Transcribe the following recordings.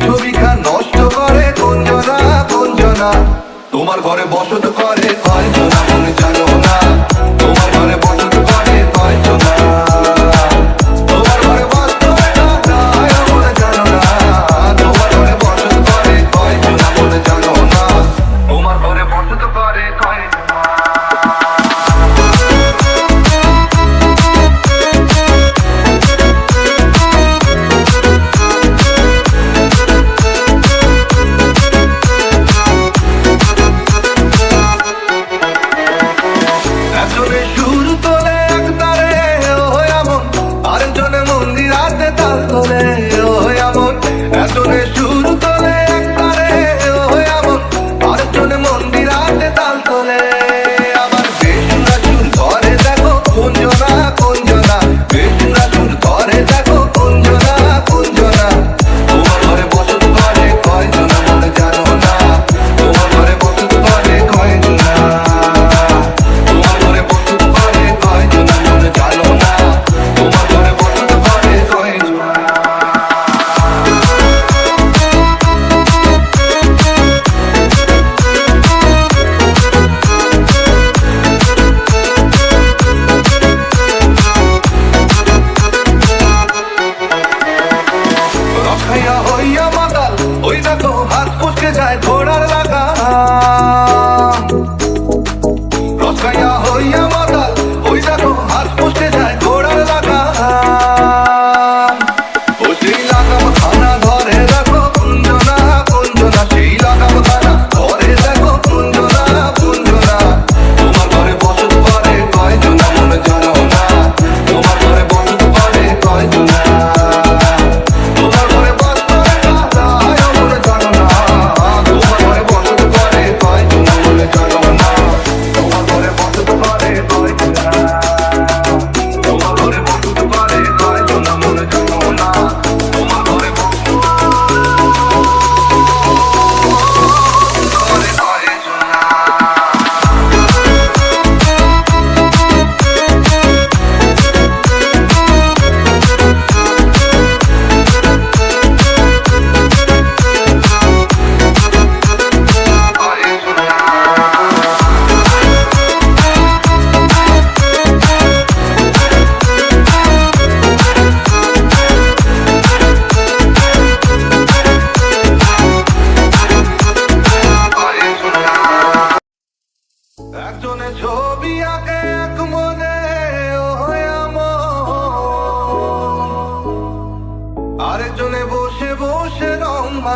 ছবিখান নষ্ট করে কুঞ্জনা কুঞ্জনা তোমার ঘরে বসত করে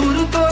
গুরুতর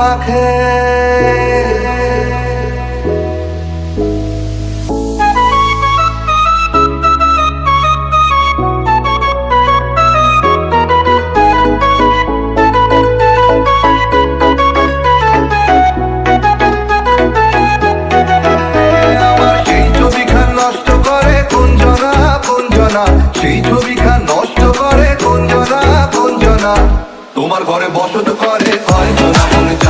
মাখে। ছবিখান নষ্ট করে কুঞ্জনা কুঞ্জনা সেই ছবিখান নষ্ট করে কুঞ্জনা কুঞ্জনা তোমার ঘরে বসত করে হয়